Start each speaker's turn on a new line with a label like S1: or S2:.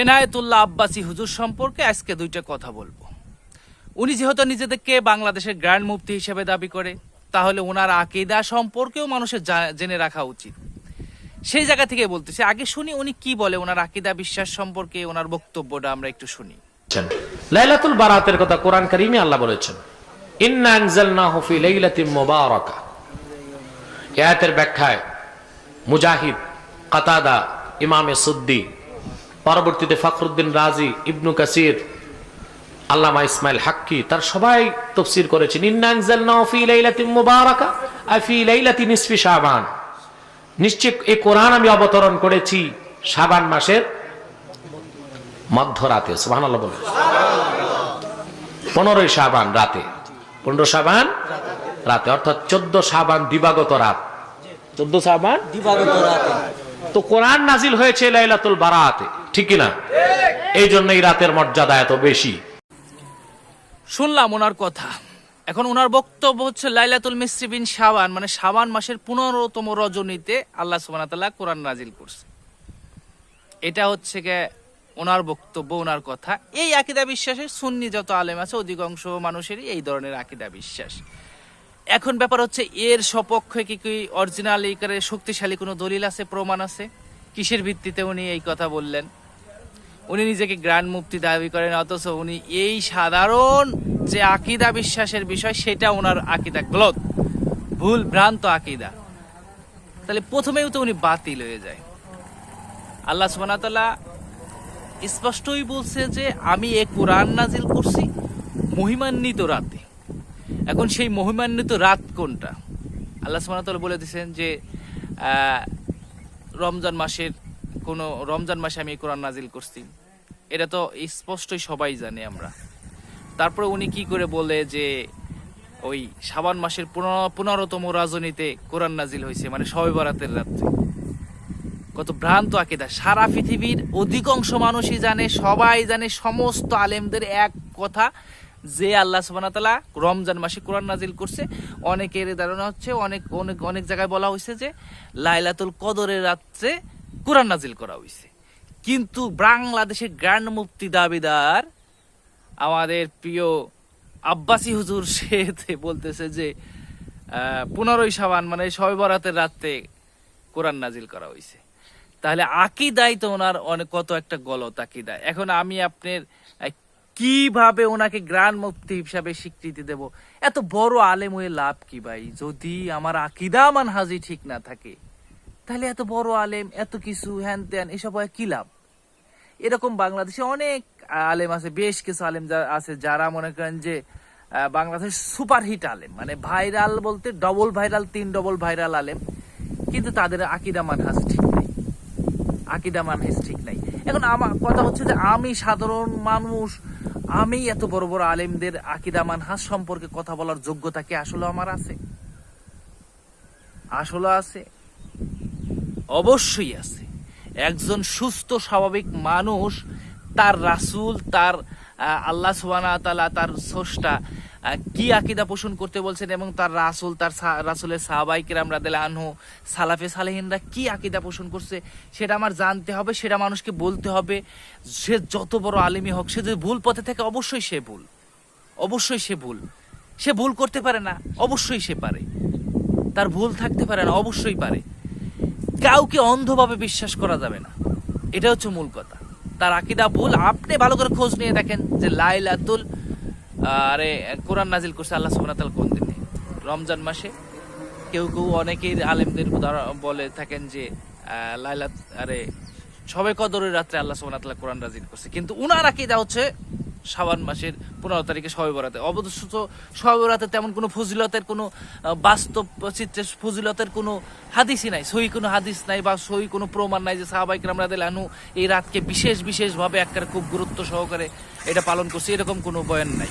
S1: এনায়েতুল্লাহ আব্বাসী হুজুর সম্পর্কে আজকে দুইটা কথা বলব। উনি যেহেতু নিজেদেরকে বাংলাদেশের গ্র্যান্ড মুফতি হিসেবে দাবি করে, তাহলে ওনার আকিদা সম্পর্কেও মানুষের জেনে রাখা উচিত। সেই জায়গা থেকে বলতেছি, আগে শুনি উনি কি বলে ওনার আকিদা বিশ্বাস সম্পর্কে ওনার বক্তব্যটা আমরা একটু শুনি।
S2: লাইলাতুল বারাতের কথা কোরআন কারিমে আল্লাহ বলেছেন, ইন্না আনজালনাহু ফি লাইলাতিন মুবারাকা। এই আয়াতের ব্যাখ্যায় মুজাহিদ, কাতাদা, ইমামে সুদ্দি পরবর্তীতে ফখরুদ্দিন রাজি ইবনু কাসির আল্লামা ইসমাইল হাক্কি তার সবাই তফসির করেছেন নিশ্চয় এই কোরআন আমি অবতরণ করেছি শাবান মাসের মধ্যরাতে সুবাহ বলে পনেরোই সাবান রাতে। পনেরো সাবান রাতে অর্থাৎ চোদ্দ সাবান দিবাগত রাত। চোদ্দ সাবান
S3: দিবাগত রাতে।
S2: তো কোরআন নাজিল হয়েছে লাইলাতুল বারাতে ঠিক না এই জন্য এই রাতের মর্যাদা এত বেশি।
S1: শুনলাম ওনার কথা। এখন ওনার বক্তব্য হচ্ছে লাইলাতুল মিস্ত্রি বিন শাবান মানে শাবান মাসের পনেরোতম রজনীতে আল্লাহ সুবাহ কোরআন নাজিল করছে। এটা হচ্ছে গে ওনার বক্তব্য ওনার কথা। এই আকিদা বিশ্বাসের সুন্নি যত আলেম আছে অধিকাংশ মানুষেরই এই ধরনের আকিদা বিশ্বাস। এখন ব্যাপার হচ্ছে, এর সপক্ষে কি কি অরিজিনাল এই করে শক্তিশালী কোনো দলিল আছে, প্রমাণ আছে? কিসের ভিত্তিতে উনি এই কথা বললেন? উনি নিজেকে গ্র্যান্ড মুক্তি দাবি করেন, অথচ উনি এই সাধারণ যে আকিদা বিশ্বাসের বিষয়, সেটা ওনার আকিদা গলত ভুল ভ্রান্ত আকিদা। তাহলে প্রথমেও তো উনি বাতিল হয়ে যায়। আল্লাহ সুবাহতাল্লাহ স্পষ্টই বলছে যে, আমি এ কোরআন নাজিল করছি, মহিমান্বিত রাতে। এখন সেই মহিমান্বিত রাত কোনটা? আল্লাহ সুবাহতাল্লাহ বলে দিয়েছেন যে রমজান মাসের কোন, রমজান মাসে আমি কোরআন নাজিল করছি। এটা তো স্পষ্টই সবাই জানে আমরা। তারপরে উনি কি করে বলে যে, ওই সাবান মাসের পনেরো- পনেরোতম রাজনীতে কোরআন নাজিল হয়েছে মানে সবে বরাতের রাত্রে। কত ভ্রান্ত আকিদা। সারা পৃথিবীর অধিকাংশ মানুষই জানে, সবাই জানে, সমস্ত আলেমদের এক কথা যে আল্লাহ ওয়া রমজান মাসে কোরআন নাজিল করছে, অনেকের ধারণা হচ্ছে, অনেক অনেক অনেক জায়গায় বলা হয়েছে যে লাইলাতুল কদরের রাত্রে কোরআন নাজিল করা হয়েছে কিন্তু বাংলাদেশের গ্র্যান্ড মুফতি দাবিদার, আমাদের প্রিয় আব্বাসী হুজুর, সে বলতেছে যে পনেরোই সাবান মানে শবে বরাতের রাতে কোরআন নাজিল করা হয়েছে তাহলে আকিদাই তো ওনার অনেক কত একটা গলত আকিদা। এখন আমি আপনার কীভাবে ওনাকে গ্রান্ড মুফতি হিসাবে স্বীকৃতি দেব? এত বড় আলেম হয়ে লাভ কি ভাই? যদি আমার আকিদা মান হাজি ঠিক না থাকে তাহলে এত বড় আলেম এত কিছু হ্যান ত্যান এসব হয় কি লাভ? এরকম বাংলাদেশে অনেক আলেম আছে বেশ কিছু আলেম আছে যারা মনে করেন যে আহ, বাংলাদেশ সুপারহিট আলেম। মানে ভাইরাল বলতে ডবল ভাইরাল তিন ডবল ভাইরাল আলেম। কিন্তু তাদের আকিদা মানহাজ ঠিক নাই। আকিদা মানহেজ ঠিক নাই। এখন আমার কথা হচ্ছে যে আমি সাধারণ মানুষ, আমি এত বড় বড় আলেমদের আকিদা মানহাজ সম্পর্কে কথা বলার যোগ্যতা কি আসলে আমার আছে? আসলে আছে। অবশ্যই আছে। একজন সুস্থ, স্বাভাবিক মানুষ, তার রাসুল, তার আল্লাহ সুবানা তালা তার স্রষ্টা আহ, কি আকিদা পোষণ করতে বলছেন এবং তার রাসুল তার রাসূলের সাহাবাইকেরাম রাদিয়াল্লাহু আনহু সালাফে সালেহিনরা কি আকিদা পোষণ করছে সেটা আমার জানতে হবে সেটা মানুষকে বলতে হবে। সে যত বড় আলিমই হোক সে যদি ভুল পথে থাকে অবশ্যই সে ভুল। অবশ্যই সে ভুল। সে ভুল করতে পারে না অবশ্যই সে পারে। তার ভুল থাকতে পারে না অবশ্যই পারে। কাউকে অন্ধভাবে বিশ্বাস করা যাবে না। এটা হচ্ছে মূল কথা। তার আকিদা ভুল। আপনি ভালো করে খোঁজ নিয়ে দেখেন যে লাইলাতুল আরে, কোরআন নাজিল করছে আল্লাহ তাআলা কোন দিনে? রমজান মাসে। কেউ কেউ অনেকেই আলেমদের বলে থাকেন যে লাইলাত, আরে, সবে কদরের রাত্রে আল্লাহ সুবাহ কোরআন নাজিল করছে। কিন্তু উনার আকিদা হচ্ছে শাবান মাসের পনেরো তারিখে সবে বরাতে। অবশ্য সবে বরাতে তেমন কোনো ফজিলতের কোনো বাস্তব চিত্রে ফজিলতের কোনো হাদিসই নাই, সহি কোনো হাদিস নাই বা সহি কোনো প্রমাণ নাই যে সাহাবাইক আমরা আনু এই রাতকে বিশেষ বিশেষভাবে একটা খুব গুরুত্ব সহকারে এটা পালন করছি, এরকম কোনো বয়ান নাই।